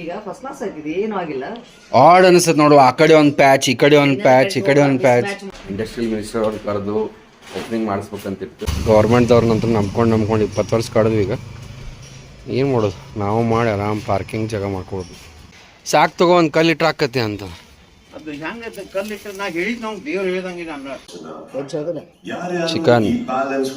ಈಗ first class ಆಯ್ತಿದೆ ಏನೂ ಆಗಿಲ್ಲ. ಆಡ್ ಅನ್ಸತ್ ನೋಡು ಆ ಕಡೆ ಒಂದು ಪ್ಯಾಚ್ ಈ ಕಡೆ ಒಂದು ಪ್ಯಾಚ್ ಈ ಕಡೆ ಒಂದು ಪ್ಯಾಚ್ ಇಂಡಸ್ಟ್ರಿಯಲ್ ಮಿನಿಸ್ಟರ್ ಅವ್ರು ಕರೆದು ಓಪನಿಂಗ್ ಮಾಡಿಸ್ಬೇಕಂತಿತ್ತು. ನಂತರ ನಂಬ್ಕೊಂಡು ನಂಬ್ಕೊಂಡು ಇಪ್ಪತ್ತು ವರ್ಷ ಕಳೆದ್ವಿ ಈಗ. ಏನು ಮಾಡೋದು? ನಾವು ಮಾಡಿ ಆರಾಮ್ ಪಾರ್ಕಿಂಗ್ ಜಾಗ ಮಾಡ್ಕೊಡ್ದು ಸಾಕು ತಗೋ ಒಂದು ಕಲ್ಲು ಇಟ್ರೆ ಆಕತಿ ಅಂತ. ಅದು ಹೆಂಗೆ ಕಲ್ಲಿಟ್ಟು ನಾ ಹೇಳಿದ್ ನಾವು ದೇವ್ರು ಹೇಳ್ದಂಗೆ ನಾನು ಚಿಕನ್ ಬ್ಯಾಲೆನ್ಸ್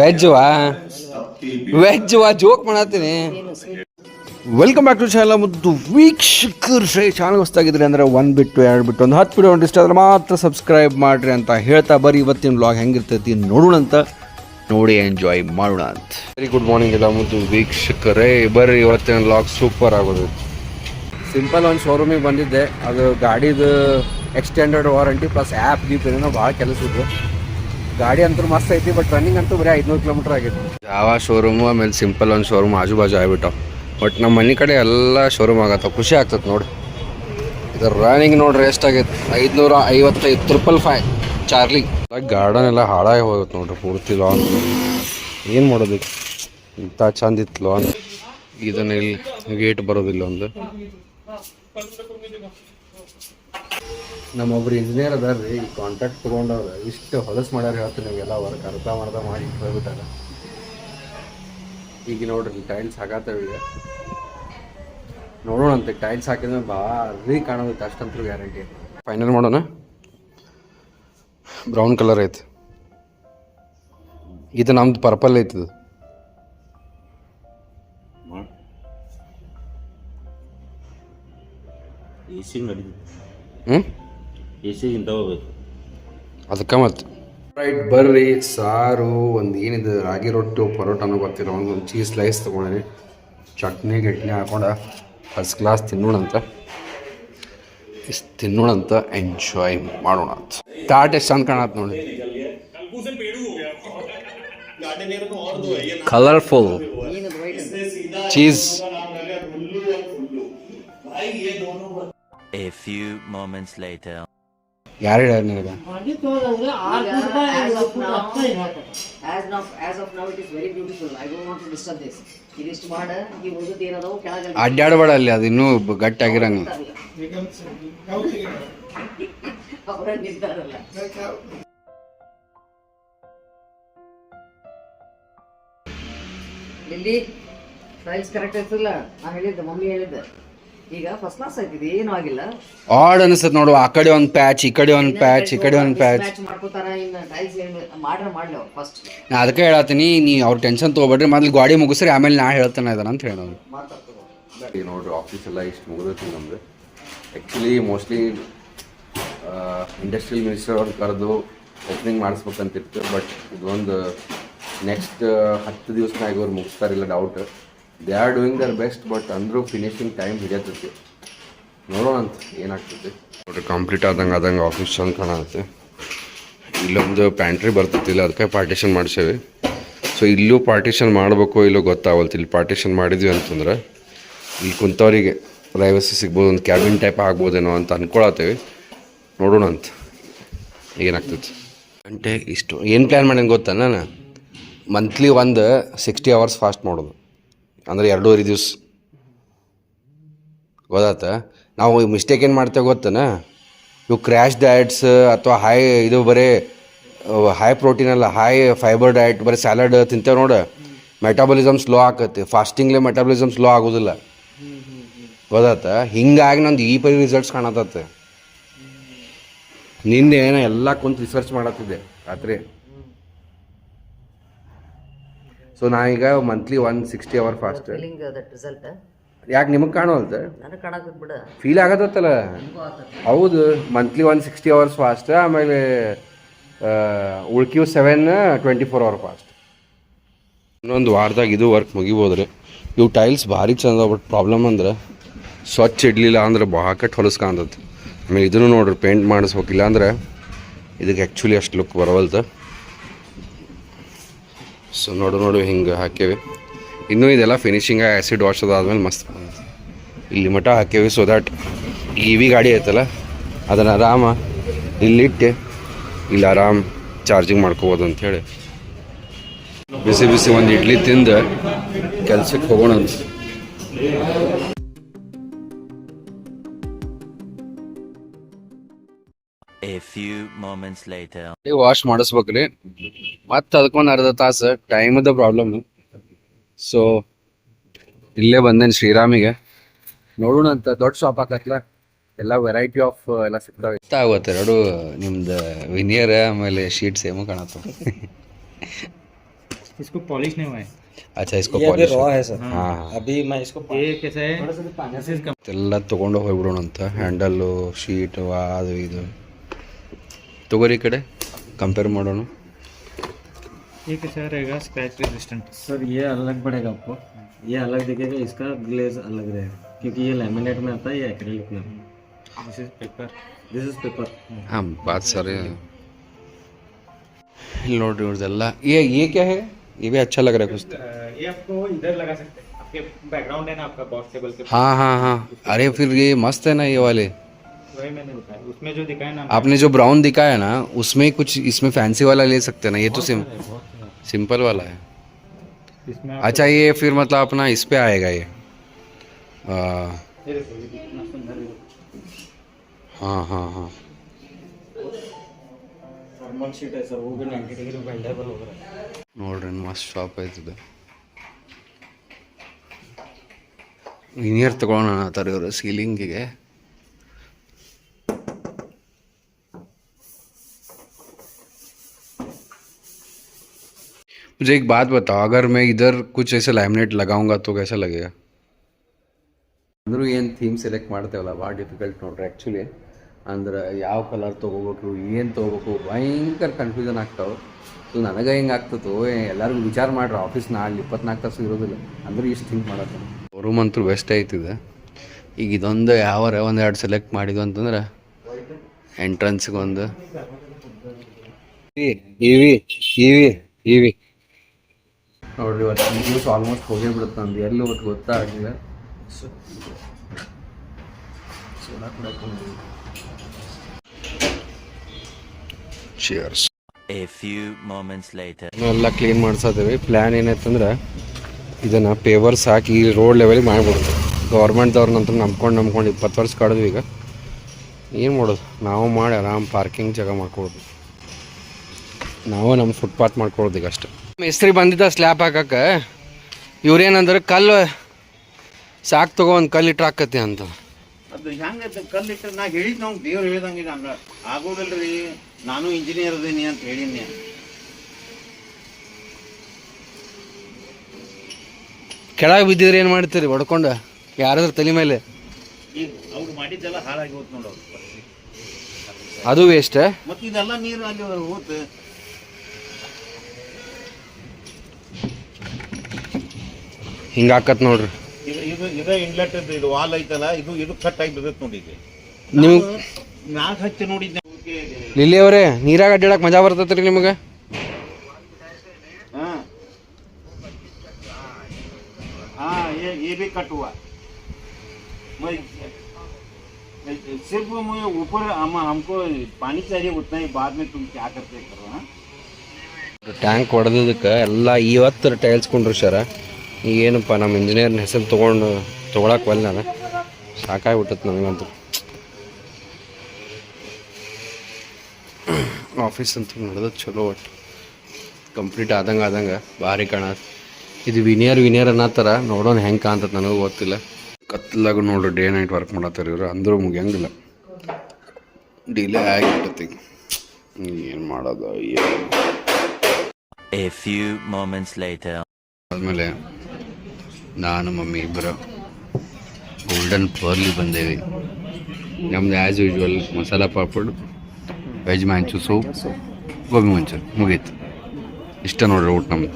ವೆಜ್ವಾ ವೆಜ್ ವಾ? ವೆಜ್ ವಾ? ಜೋಕ್ ಮಾಡತ್ತೀನಿ. ವೆಲ್ಕಮ್ ಬ್ಯಾಕ್ ಟು ಚಾನಲ್ ಮತ್ತು ವೀಕ್ಷಕರು ಚಾನಲ್ ಹೊಸ್ತಾಗಿದ್ರಿ ಅಂದರೆ ಒಂದು ಬಿಟ್ಟು ಎರಡು ಬಿಟ್ಟು ಒಂದು ಹತ್ತು ಬಿಟ್ಟು ಒಂದು ಇಷ್ಟ ಆದ್ರೆ ಮಾತ್ರ ಸಬ್ಸ್ಕ್ರೈಬ್ ಮಾಡಿರಿ ಅಂತ ಹೇಳ್ತಾ ಬರೀ ಇವತ್ತಿನ ಬ್ಲಾಗ್ ಹೆಂಗಿರ್ತೈತಿ ನೋಡೋಣ ಅಂತ. ನೋಡಿ ಎಂಜಾಯ್ ಮಾಡೋಣ ಅಂತ. ವೆರಿ ಗುಡ್ ಮಾರ್ನಿಂಗ್ ಎಲ್ಲ ಮತ್ತು ವೀಕ್ಷಕರೇ. ಬರ್ರಿ ಇವತ್ತಿನ ಬ್ಲಾಗ್ ಸೂಪರ್ ಆಗೋದು. ಸಿಂಪಲ್ ಒಂದು ಶೋರೂಮಿಗೆ ಬಂದಿದ್ದೆ. ಅದು ಗಾಡಿದು ಎಕ್ಸ್ಟೆಂಡೆಡ್ ವಾರಂಟಿ ಪ್ಲಸ್ ಆ್ಯಪ್ ಗೀಪ್ ಏನೋ ಭಾಳ ಕೆಲಸ ಇತ್ತು ಗಾಡಿ ಅಂತೂ ಮಸ್ತ್ ಐತಿ ಬಟ್ ರನ್ನಿಂಗ್ ಅಂತೂ ಬರೀ ಐದುನೂರು ಕಿಲೋಮೀಟರ್ ಆಗಿತ್ತು. ಯಾವ ಶೋರೂಮು ಆಮೇಲೆ ಸಿಂಪಲ್ ಒಂದು ಶೋರೂಮ್ ಆಜು ಬಾಜು ಆಗ್ಬಿಟ್ಟಾವ. ಬಟ್ ನಮ್ಮ ಮನೆ ಕಡೆ ಎಲ್ಲ ಶೋರೂಮ್ ಆಗತ್ತೆ. ಖುಷಿ ಆಗ್ತದೆ ನೋಡಿ. ಇದು ರನ್ನಿಂಗ್ ನೋಡ್ರಿ ಎಷ್ಟಾಗೈತೆ? ಐದುನೂರ ಐವತ್ತೈದು ತ್ರಿಪಲ್ ಫೈ ಚಾರ್ಲಿ ಗಾರ್ಡನ್ ಎಲ್ಲ ಹಾಳಾಗಿ ಹೋಗುತ್ತೆ ನೋಡ್ರಿ ಪೂರ್ತಿ ಲಾನ್ ಏನು ಮಾಡೋದು ಇಂಥ ಚಂದ ಇತ್ತು ಲಾನ್ ಇದನ್ನ ಇಲ್ಲಿ ಗೇಟ್ ಬರೋದಿಲ್ಲ ಒಂದು. ನಮ್ಮೊಬ್ರು ಇಂಜಿನಿಯರ್ ಅದಾರ ರೀ ಕಾಂಟ್ರಾಕ್ಟ್ ತೊಗೊಂಡವ್ರು, ಇಷ್ಟು ಹೊಲಸು ಮಾಡ್ಯಾರ ಹೇಳ್ತೀನಿ ನಿಮಗೆಲ್ಲ ವರ್ಕ್ ಅರ್ಧ ಮರ್ಧ ಮಾಡಿ ಹೋಗ್ಬಿಟ್ಟಾರ ಈಗ ನೋಡ್ರಿ ಟೈಲ್ಸ್ ಹಾಕತ್ತೇವೆ ಈಗ ನೋಡೋಣಂತೆ ಟೈಲ್ಸ್ ಹಾಕಿದ್ರೆ ಭಾರಿ ಕಾಣೋದೈತೆ ಅಷ್ಟಂತೂ ಗ್ಯಾರಂಟಿ ಫೈನಲ್ ಮಾಡೋಣ? ಬ್ರೌನ್ ಕಲರ್ ಐತೆ. ಇದು ನಮ್ದು ಪರ್ಪಲ್ ಐತೆ ಇದು. ಎ ಸಿ ನಡೀತು ಹ್ಞೂ ಅದಕ್ಕೆ ಮತ್ತೆ. ರೈಟ್ ಬರ್ರಿ, ಸಾರು, ಒಂದು ಏನಿದೆ, ರಾಗಿ ರೊಟ್ಟಿ ಪರೋಟನೂ ಗೊತ್ತಿಲ್ಲ. ಒಂದು ಒಂದು ಚೀಸ್ ಸ್ಲೈಸ್ ತೊಗೊಂಡಿನಿ. ಚಟ್ನಿ, ಗಿಟ್ನಿ ಹಾಕೊಂಡು ಫಸ್ಟ್ ಕ್ಲಾಸ್ ತಿನ್ನೋಣಂತ. ಇಷ್ಟು ತಿನ್ನೋಣಂತ ಎಂಜಾಯ್ ಮಾಡೋಣ ಅಂತ. ತಾಟ್ ಎಷ್ಟು ಚಂದ ಕಾಣತ್ ನೋಡಿ. Colourful cheese A few moments later. ಯಾರು ಹೇಳ್ಯಾರ ನಿನಗೆ? As of now as of now it is very beautiful I don't want to disturb this ಇದಿಷ್ಟು ಮಾಡ ಈ ಉಳಿದದ್ದು ಏನದಾವು ಕೆಳಗೆ ಅಡ್ಡಾಡಬೇಡ ಅಲ್ಲಿ ಅದು ಇನ್ನೂ ಗಟ್ಟಿಯಾಗಿರಂಗ. ಅವರ ನಿಂತಾರಲ್ಲ. ಇಲ್ಲಿ ಪ್ರೈಸ್ ಕರೆಕ್ಟ್ ಐತಲ್ಲ ನಾನು ಹೇಳಿದ್ದೆ ಮಮ್ಮಿ ಹೇಳಿದ್ದೆ. ಈಗ ಫಸ್ಟ್ ಕ್ಲಾಸ್ ಆಯ್ತಿದೆ ಏನೂ ಆಗಿಲ್ಲ. ಆಡ್ ಅನಿಸ್ತದೆ ನೋಡು ಆ ಕಡೆ ಒಂದು ಪ್ಯಾಚ್ ಈ ಕಡೆ ಒಂದು ಪ್ಯಾಚ್ ಈ ಕಡೆ ಒಂದು ಪ್ಯಾಚ್ ಮ್ಯಾಚ್ ಮಾಡ್ಕೋತಾರ ಇನ್ನು ಟೈಲ್ಸ್ ಮಾಡ್ರೆ ಮಾಡ್ಲಿ ಅವ್ರು ಫಸ್ಟ್ ನಾ ಅದಕ್ಕೆ ಹೇಳತ್ತೀನಿ ನೀ ಅವ್ರ ಟೆನ್ಷನ್ ತಗೋಬೇಡ್ರಿ ಮೊದ್ಲು ಗಾಡಿ ಮುಗಿಸ್ರಿ ಆಮೇಲೆ ನಾ ಹೇಳ್ತಾನೆ ಇದಾನ ಅಂತ ಹೇಳೋದು. ನೋಡ್ರಿ ಆಫೀಸ್ ಎಲ್ಲ ಇಷ್ಟು ಮುಗಿದೈತಿ ನಮ್ದು. ಆ್ಯಕ್ಚುಲಿ ಮೋಸ್ಟ್ಲಿ ಇಂಡಸ್ಟ್ರಿಯಲ್ ಮಿನಿಸ್ಟರ್ ಅವ್ರು ಕರೆದು ಓಪನಿಂಗ್ ಮಾಡಿಸ್ಬೇಕಂತಿತ್ತು ಬಟ್ ಇದೊಂದು ನೆಕ್ಸ್ಟ್ ಹತ್ತು ದಿವಸನಾಗ ಇವ್ರು ಮುಗಿಸ್ತಾರಿಲ್ಲ doubt they are doing their best but ಅಂದರೂ ಫಿನಿಶಿಂಗ್ ಟೈಮ್ ಹಿಡಿಯತೈತಿ ನೋಡೋಣ ಅಂತ ಏನಾಗ್ತೈತಿ ನೋಡ್ರಿ ಕಂಪ್ಲೀಟ್ ಆದಂಗೆ ಆದಂಗೆ ಆಫೀಸ್ ಚಂದ ಕಾಣತ್ತೆ. ಇಲ್ಲೊಂದು ಪ್ಯಾಂಟ್ರಿ ಬರ್ತೈತಿ ಇಲ್ಲ ಅದಕ್ಕೆ ಪಾರ್ಟಿಷನ್ ಮಾಡಿಸೇವಿ. ಸೊ ಇಲ್ಲೂ ಪಾರ್ಟಿಷನ್ ಮಾಡಬೇಕು ಇಲ್ಲೋ ಗೊತ್ತಾಗಲ್ತು ಇಲ್ಲಿ ಪಾರ್ಟಿಷನ್ ಮಾಡಿದ್ವಿ ಅಂತಂದ್ರೆ, ಇಲ್ಲಿ ಕುಂತವರಿಗೆ ಪ್ರೈವಸಿ ಸಿಗ್ಬೋದು, ಒಂದು ಕ್ಯಾಬಿನ್ ಟೈಪ್ ಆಗ್ಬೋದೇನೋ ಅಂತ ಅಂದ್ಕೊಳತ್ತೇವೆ ನೋಡೋಣ ಅಂತ. ಏನಾಗ್ತೈತಿ ಗಂಟೆ ಇಷ್ಟು, ಏನು ಪ್ಲ್ಯಾನ್ ಮಾಡೀನಿ ಗೊತ್ತಾ ನಾನು ಮಂತ್ಲಿ ಒಂದು ಸಿಕ್ಸ್ಟಿ ಅವರ್ಸ್ ಫಾಸ್ಟ್ ಮಾಡೋದು. ಅಂದರೆ ಎರಡೂವರೆ ದಿವ್ಸ. ಗೊತ್ತಾತ? ನಾವು ಮಿಸ್ಟೇಕ್ ಏನು ಮಾಡ್ತೇವೆ ಗೊತ್ತನ? ಇವು ಕ್ರ್ಯಾಶ್ ಡಯಟ್ಸ್ ಅಥವಾ ಹೈ ಇದು ಬರೀ ಹೈ ಪ್ರೋಟೀನ್ ಅಲ್ಲ ಹೈ ಫೈಬರ್ ಡಯಟ್ ಬರೀ ಸ್ಯಾಲಡ್ ತಿಂತೇವೆ ನೋಡು. ಮೆಟಾಬಲಿಸಮ್ ಸ್ಲೋ ಆಕತಿ. ಫಾಸ್ಟಿಂಗ್ಲೆ ಮೆಟಾಬಲಿಸಮ್ ಸ್ಲೋ ಆಗೋದಿಲ್ಲ. ಗೊತ್ತಾತ? ಹಿಂಗಾಗಿ ನಂದು ಈ ಪರಿ ರಿಸಲ್ಟ್ಸ್ ಕಾಣತ್ತೆ. ನಿನ್ನೆ ಏನೋ ಎಲ್ಲ ಕುಂತು ರಿಸರ್ಚ್ ಮಾಡತ್ತಿದ್ದೆ, ರಾತ್ರಿ. ಸೊ ನಾ ಈಗ monthly one sixty hour fast feeling that result ಯಾಕೆ ನಿಮಗೆ ನನಗೆ ಬಿಡ. ಫೀಲ್ ಆಗತ್ತಲ್ಲ? ಹೌದು monthly one sixty hours fast ಆಮೇಲೆ ಉಳ್ಕಿವ್ seven twenty four hour fast ಇನ್ನೊಂದು ವಾರದಾಗ ಇದು ವರ್ಕ್ ಮುಗಿಬೋದ್ರಿ. ಇವು ಟೈಲ್ಸ್ ಭಾರಿ ಚಂದ ಬಟ್ ಪ್ರಾಬ್ಲಮ್ ಅಂದ್ರೆ ಸ್ವಚ್ಛ ಇಡ್ಲಿಲ್ಲ ಅಂದ್ರೆ ಬಾಕಟ್ ಹೊಲಸ್ ಕಾಣ್ತದೆ ಆಮೇಲೆ ಇದನ್ನು ನೋಡ್ರಿ ಪೇಂಟ್ ಮಾಡಿಸ್ಬೇಕಿಲ್ಲ ಅಂದ್ರೆ ಇದಕ್ಕೆ ಆ್ಯಕ್ಚುಲಿ ಅಷ್ಟು ಲುಕ್ ಬರವಲ್ತು ಸೊ ನೋಡು ನೋಡು, ಹಿಂಗೆ ಹಾಕೇವಿ ಇನ್ನೂ ಇದೆಲ್ಲ ಫಿನಿಶಿಂಗ್ ಆ್ಯಸಿಡ್ ವಾಶ್ ಅದಾದ್ಮೇಲೆ ಮಸ್ತ್. ಇಲ್ಲಿ ಮಠ ಹಾಕೇವಿ ಸೊ ದ್ಯಾಟ್ ಇ ವಿ ಗಾಡಿ ಐತಲ್ಲ, ಅದನ್ನು ಆರಾಮ ಇಲ್ಲಿಟ್ಟು ಇಲ್ಲಿ ಆರಾಮ್ ಚಾರ್ಜಿಂಗ್ ಮಾಡ್ಕೋಬೋದು ಅಂಥೇಳಿ ಬಿಸಿ ಬಿಸಿ ಒಂದು ಇಡ್ಲಿ ತಿಂದು ಕೆಲಸಕ್ಕೆ ಹೋಗೋಣ few moments later. ವಾಶ್ ಮಾಡಿಸ್ಬೇಕ್ರಿ ಮತ್ತೆ ಅದಕ್ಕೊಂದು ಅರ್ಧ ತಾಸು ಟೈಮದ ಪ್ರಾಬ್ಲಮ್ ಸೊ ಇಲ್ಲೇ ಬಂದೇನೆ ಶ್ರೀರಾಮಿಗೆ ನೋಡೋಣ ಅಂತ ದೊಡ್ಡ ಶಾಪ್ ಹಾಕತ್ಲ ಎಲ್ಲ ವೆರೈಟಿ ಆಫ್ ಎಲ್ಲ ಸಿಗ್ತಾವೆ ಇಷ್ಟ ಆಗುತ್ತೆ ಎರಡು ನಿಮ್ದು ವಿನಿಯರ್ ಆಮೇಲೆ ಶೀಟ್ ಸೇಮು ಕಾಣತ್ತ इसको पॉलिश नहीं हुआ है ಅಚ್ಚಾ ಇಸ್ಕೋ ಪಾಲಿಶ್ है सर ಹಾಂ अभी मैं इसको ये कैसा है This is com- ಎಲ್ಲ ತೊಗೊಂಡು ಹೋಗ್ಬಿಡೋಣ ಅಂತ ಹ್ಯಾಂಡಲ್ಲು ಶೀಟು ಅದು ಇದು ತಗೋರಿ ಈ ಕಡೆ ಕಂಪೇರ್ ಮಾಡೋಣ ये कैसा रहेगा स्क्रैच रेजिस्टेंट सर ये अलग पड़ेगा आपको ये अलग दिखेगा इसका ग्लेज अलग रहेगा क्योंकि ये लैमिनेट में आता है ये एक्रेलिक में this is paper this is paper ಹಾಂ ಬಾತ್ ಸರಿ ಇಲ್ಲಿ ನೋಡ್ರಿ ಇವ್ರದೆಲ್ಲ ये ये क्या है ये भी अच्छा लग रहा है कुछ ये आपको इधर लगा सकते हैं आपके बैकग्राउंड है ना आपका बॉक्स टेबल के हाँ हाँ हाँ अरे फिर ये मस्त है ना ये वाले वही मैंने बताया उसमें जो दिखाया ना आपने जो ब्राउन दिखाया ना उसमें कुछ इसमें फैंसी वाला ले सकते हैं ना ये तो सिम सिंपल वाला है इसमें आप अच्छा ये फिर मतलब अपना इस पे आएगा ये आ, ये देखो ये कितना सुंदर है हाँ हाँ हाँ नॉर्मल शीट है सर वो भी 90 डिग्री बेंडेबल होगा ನೋಡ್ರಿ ಮಸ್ತ್ ಶಾಪ್ ಆಯ್ತದ ವಿನಿಯರ್ ತಗೊಳ್ಳೋಣ ಅನ್ನತ್ತಾರ ಇವರು ಸೀಲಿಂಗಿಗೆ मुझे एक बात बताओ अगर मैं इधर कुछ ऐसे लैमिनेट लगाऊंगा तो कैसा लगेगा ಅಂದರೂ ಏನು ಥೀಮ್ ಸೆಲೆಕ್ಟ್ ಮಾಡ್ತೇವಲ್ಲ ಭಾಳ ಡಿಫಿಕಲ್ಟ್ ನೋಡ್ರಿ ಆ್ಯಕ್ಚುಲಿ ಅಂದ್ರೆ ಯಾವ ಕಲರ್ ತೊಗೋಬೇಕು ಏನು ತೊಗೋಬೇಕು ಭಯಂಕರ ಕನ್ಫ್ಯೂಷನ್ ಆಗ್ತಾವೆ ಸೊ ನನಗೆ ಹೆಂಗೆ ಆಗ್ತದೋ ಎಲ್ಲರಿಗೂ ವಿಚಾರ ಮಾಡ್ರಿ ಆಫೀಸ್ ನಾಳೆ ಇಪ್ಪತ್ನಾಲ್ಕು ತಾಸು ಇರೋದಿಲ್ಲ ಅಂದ್ರೆ ಇಷ್ಟು ಥಿಂಕ್ ಮಾಡತ್ತೆ ರೂಮ್ ಅಂತೂ ಬೆಸ್ಟ್ ಐತಿದೆ ಈಗ ಇದೊಂದು ಯಾವಾರ ಒಂದು ಎರಡು ಸೆಲೆಕ್ಟ್ ಮಾಡಿದ್ವು ಅಂತಂದ್ರೆ ಎಂಟ್ರೆನ್ಸ್ಗೆ ಒಂದು ಇವಿ ಇವಿ ಇವಿ ನೋಡ್ರಿ ಇವತ್ತು ನ್ಯೂಸ್ ಆಲ್ಮೋಸ್ಟ್ ಹೋಗೇ ಬಿಡುತ್ತೆ ನಂದು. ಎಲ್ಲಿ ಹೋಗಿ ಗೊತ್ತಾಗಲಿಲ್ಲ cheers few few moments later. ಎಲ್ಲ ಕ್ಲೀನ್ ಮಾಡ್ಸೋದೇವಿ. ಪ್ಲ್ಯಾನ್ ಏನಾಯ್ತಂದ್ರೆ ಇದನ್ನು ಪೇವರ್ಸ್ ಹಾಕಿ ಈ ರೋಡ್ ಲೆವೆಲಿಗೆ ಮಾಡಿಬಿಡೋದು. ಗೌರ್ಮೆಂಟ್ದವ್ರ ನಂತರ ನಂಬ್ಕೊಂಡು ನಂಬ್ಕೊಂಡು ಇಪ್ಪತ್ತು ವರ್ಷ ಕಳೆದ್ವಿ ಈಗ. ಏನು ಮಾಡೋದು? ನಾವು ಮಾಡಿ ಆರಾಮ್ ಪಾರ್ಕಿಂಗ್ ಜಾಗ ಮಾಡ್ಕೊಳ್ಳೋದು ನಾವು ನಮ್ಮ ಫುಟ್ಪಾತ್ ಮಾಡ್ಕೊಳ್ಳೋದು ಈಗ ಅಷ್ಟೆ. ಮೇಸ್ತ್ರಿ ಬಂದಿದ್ದ ಸ್ಲ್ಯಾಪ್ ಹಾಕಕ್ಕೆ. ಇವ್ರೇನಂದ್ರೆ ಕಲ್ಲು ಸಾಕು ತಗೋ ಒಂದು ಕಲ್ಲು ಇಟ್ಟು ಹಾಕತ್ತೆ ಅಂತ. ಅದು ಹೆಂಗ ಕಲ್ಲಿಟ್ಟು ನಾ ಹೇಳಿದ್ ನಾವು ದೇವ್ರು ಹೇಳ್ದಂಗೆ ಹಂಗ ಆಗೋದಲ್ರಿ ನಾನು ಇಂಜಿನಿಯರ್ ಅದೀನಿ ಅಂತ ಹೇಳಿನಿ ಕೆಳಗೆ ಬಿದ್ದಿದ್ರೆ ಏನು ಮಾಡ್ತೀರಿ? ಹೊಡ್ಕೊಂಡು? ಯಾರಾದ್ರೂ ತಲೆ ಮೇಲೆ? ಈಗ ಅವ್ರು ಮಾಡಿದ್ದೆಲ್ಲ ಹಾಳಾಗಿ ಹೋತ್ ನೋಡವ್ರು ಅದು ವೇಸ್ಟ್ ಮತ್ತೆ ಇದೆಲ್ಲ ನೀರು ಅಲ್ಲಿ ಹೋತ್. ಹಿಂಗೆ ಹಾಕತ್ ನೋಡ್ರಿ ಇದು ಇದು ಇದ ಇನ್ಲೆಟ್ ಇದು ವಾಲ್ ಐತಲ್ಲ ಇದು ಇದು ಕಟ್ ಆಗಿ ಬಿದ್ದತ್ ನೋಡಿ ಈಗ ನೀವು ನಾಲ್ಕು ಹಚ್ಚಿ ನೋಡಿದ್ದೆ ಲಿಲ್ಲಿ ಅವರೇ ನೀರಾಗ ಅಡ್ಡಾಡಕ್ ಮಜಾ ಬರ್ತೈತ್ರಿ ನಿಮಗೆ हाँ हाँ ये ये भी कट हुआ मैं सिर्फ मैं ऊपर हम हमको पानी चाहिए उतना ही बाद में तुम क्या करते करो हाँ ಟ್ಯಾಂಕ್ ಹೊಡೆದಕ್ಕೆ ಎಲ್ಲ ಇವತ್ತು ಟೈಲ್ಸ್ ಕೊಂಡ್ರಿ ಏನಪ್ಪ ನಮ್ಮ ಇಂಜಿನಿಯರ್ನ ಹೆಸರು ತೊಗೊಂಡು ತೊಗೊಳಕ್ಕೆ ಒಲ್ಲ ನಾನು. ಸಾಕಾಗ್ಬಿಟ್ಟತ್ ನನಗಂತೂ. ಆಫೀಸ್ ಅಂತೂ ನಡೆದ ಚಲೋ ಒಟ್ಟು ಕಂಪ್ಲೀಟ್ ಆದಂಗೆ ಆದಂಗೆ ಭಾರಿ ಕಾಣ. ಇದು ವಿನಿಯರ್ ವಿನಿಯರ್ ಅನ್ನತ್ತಾರ ನೋಡೋಣ ಹೆಂಗೆ ಕಾಣ್ತದೆ ನನಗೂ ಗೊತ್ತಿಲ್ಲ. ಕತ್ಲಾಗ ನೋಡ್ರಿ ಡೇ ನೈಟ್ ವರ್ಕ್ ಮಾಡತ್ತಾರ ಇವರು. ಅಂದರೂ ಮುಗಿಯಂಗಿಲ್ಲ. ಡಿಲೇ ಆಗಿಬಿಟ್ಟತಿ ಏನು ಮಾಡೋದು ಏನು. ಆದಮೇಲೆ ನಾನು ಮಮ್ಮಿ ಇಬ್ಬರು ಗೋಲ್ಡನ್ ಪರ್ಲಿ ಬಂದೇವಿ. ನಮ್ದು as usual masala papad veg manchow soup gobi manchurian ಮುಗೀತು. ಇಷ್ಟ ನೋಡ್ರಿ ಊಟ ನಮ್ದು.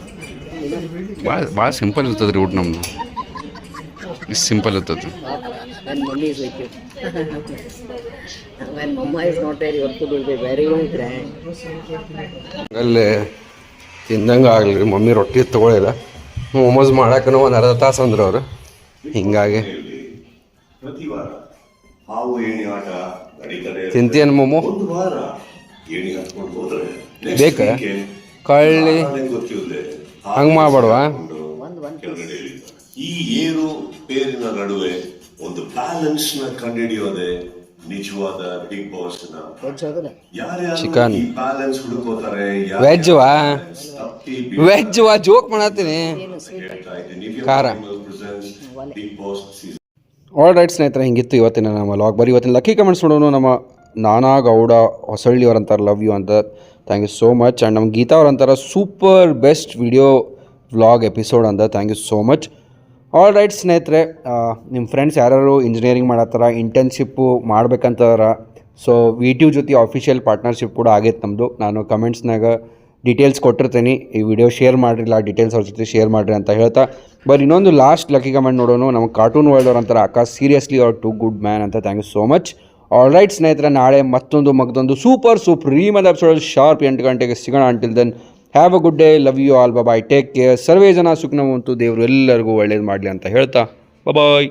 ಭಾಳ ಭಾಳ ಸಿಂಪಲ್ ಇರ್ತದೆ ರೀ ಊಟ ನಮ್ಮದು ಇಷ್ಟು ಸಿಂಪಲ್ ಇರ್ತದೆ. ಅಲ್ಲಿ ತಿಂದಂಗೆ ಆಗಲಿ ಮಮ್ಮಿ ರೊಟ್ಟಿ ತೊಗೊಳಿಲ್ಲ. ಮೊಮೋಸ್ ಮಾಡಕ್ಕೂ ಒಂದು ಅರ್ಧ ತಾಸು ಅಂದ್ರು ಅವರು ಹಿಂಗಾಗಿ ತಿಂತೀಯನ್ ಮೋಮೋ ಬೇಕಾ? ಕಳ್ಳಿ ಹಂಗೆ ಮಾಡ್ಬೇಡ್ವಾ? ಈ ಏರು ಪೇರಿನ ನಡುವೆ ಒಂದು ಬ್ಯಾಲೆನ್ಸ್ನ ಕಂಡುಹಿಡಿಯೋದೆ ನಿಜವಾದ ಬಿಗ್ ಬಾಸ್ನ ಯಾರ್ಯಾರು Chicken. ಬ್ಯಾಲೆನ್ಸ್ ಹುಡುಕೋತಾರೆ Veg ವಾ? ವೆಜ್ ವಾ ಜೋಕ್ ಮಾಡತ್ತೀನಿ. ಖಾರ. ಆಲ್ ರೈಟ್ ಸ್ನೇಹಿತರೆ ಹಿಂಗಿತ್ತು ಇವತ್ತಿನ ನಮ್ಮ ಲಾಗ್ ಬರೀ ಇವತ್ತಿನ ಲಕ್ಕಿ ಕಮೆಂಟ್ಸ್ ನೋಡೋನು ನಮ್ಮ ನಾನಾ ಗೌಡ ಹೊಸಳ್ಳಿ ಅವ್ರು ಅಂತಾರೆ ಲವ್ ಯು ಅಂತ. Thank you so much and ನಮ್ಮ ಗೀತಾ ಅವ್ರು ಅಂತಾರೆ super best video vlog episode ಅಂತ. Thank you so much all right ಸ್ನೇಹಿತರೆ ನಿಮ್ಮ ಫ್ರೆಂಡ್ಸ್ ಯಾರು ಇಂಜಿನಿಯರಿಂಗ್ ಮಾಡತ್ತಾರ ಇಂಟರ್ನ್ಶಿಪ್ಪು ಮಾಡ್ಬೇಕಂತಾರ. ಸೊ ವಿ ಟಿ ಯು ಜೊತೆ ಆಫಿಷಿಯಲ್ ಪಾರ್ಟ್ನರ್ಶಿಪ್ ಕೂಡ ಆಗೈತೆ ನಮ್ಮದು ನಾನು ಕಮೆಂಟ್ಸ್ನಾಗ ಡೀಟೇಲ್ಸ್ ಕೊಟ್ಟಿರ್ತೀನಿ. ಈ ವಿಡಿಯೋ ಶೇರ್ ಮಾಡಿರಲ್ಲ ಡೀಟೇಲ್ಸ್ ಅವ್ರ ಜೊತೆ ಶೇರ್ ಮಾಡಿರಿ ಅಂತ ಹೇಳ್ತಾ. ಬಟ್ ಇನ್ನೊಂದು ಲಾಸ್ಟ್ ಲಕ್ಕಿ ಕಮೆಂಟ್ ನೋಡೋಣ ನಮ್ಮ ಕಾರ್ಟೂನ್ ವರ್ಲ್ಡ್ ಅವ್ರ ಅಂತಾರೆ, ಅಕ್ಕ ಸೀರಿಯಸ್ಲಿ ಅವ್ರ ಟು ಗುಡ್ ಮ್ಯಾನ್ ಅಂತ. Thank you so much all right ಸ್ನೇಹಿತರೆ, ನಾಳೆ ಮತ್ತೊಂದು ಮಗದೊಂದು ಸೂಪರ್ ಸೂಪ್ರೀಮದ ಎಪಿಸೋಡ್ ಶಾರ್ಪ್ ಎಂಟು ಗಂಟೆಗೆ ಸಿಗೋಣ until then have a good day love you all bye take care ಸರ್ವೇ ಜನ ಸುಖನವಂತು ದೇವರು ಎಲ್ಲರಿಗೂ ಒಳ್ಳೇದು ಮಾಡಲಿ ಅಂತ ಹೇಳ್ತಾ. ಬಾಯ್